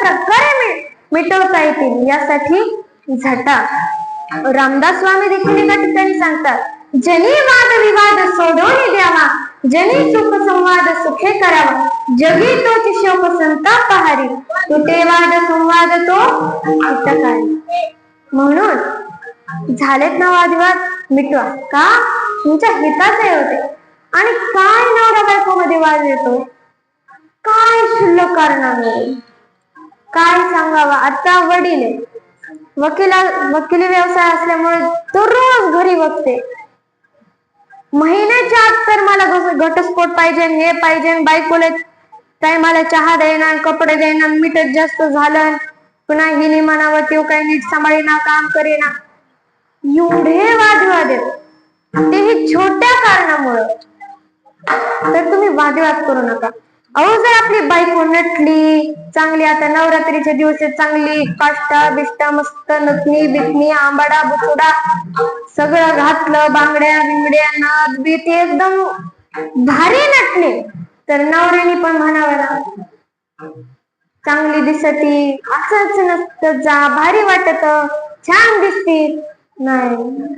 प्रकारे मिटवता येतील यासाठी झटा. रामदास स्वामी देखील एका ठिकाणी सांगतात जनी वाद विवाद सोडवून द्यावा जनी सुख संवाद सुखे करावा. जगी तो शोक संताप पहारी तुटे वाद संवाद तो म्हणून झालेत ना वादविवाद? मिटवा. का? तुमच्या हिताचे होते. आणि काय नवरा बायको मध्ये वाद येतो? काय शुल्लक कारणामुळे? काय सांगावा? आता वडील आहे. वकिला वकिली व्यवसाय असल्यामुळे दररोज घरी बघते. महिन्याच्या आत तर मला घटस्फोट पाहिजे हे पाहिजे बायकोला टायमाला चहा देणार कपडे देणार मिठच जास्त झालं पुन्हा हिने म्हणावं तो काही नीट सांभाळीना काम करेना. एवढे वादविवाद आहेत. तेही छोट्या कारणामुळं. तर तुम्ही वादविवाद करू नका. अहो जर आपली बायको नटली चांगली आता नवरात्रीच्या दिवशी चांगली काष्टा बिष्टा मस्त नथनी बिकनी आंबाडा बुकुडा सगळं घातलं बांगड्या बिंगड्या नाद बीत एकदम भारी नटले. तर नवऱ्याने पण म्हणावं ना चांगली दिसती असंच नसतं जा भारी वाटत छान दिसती. नाही.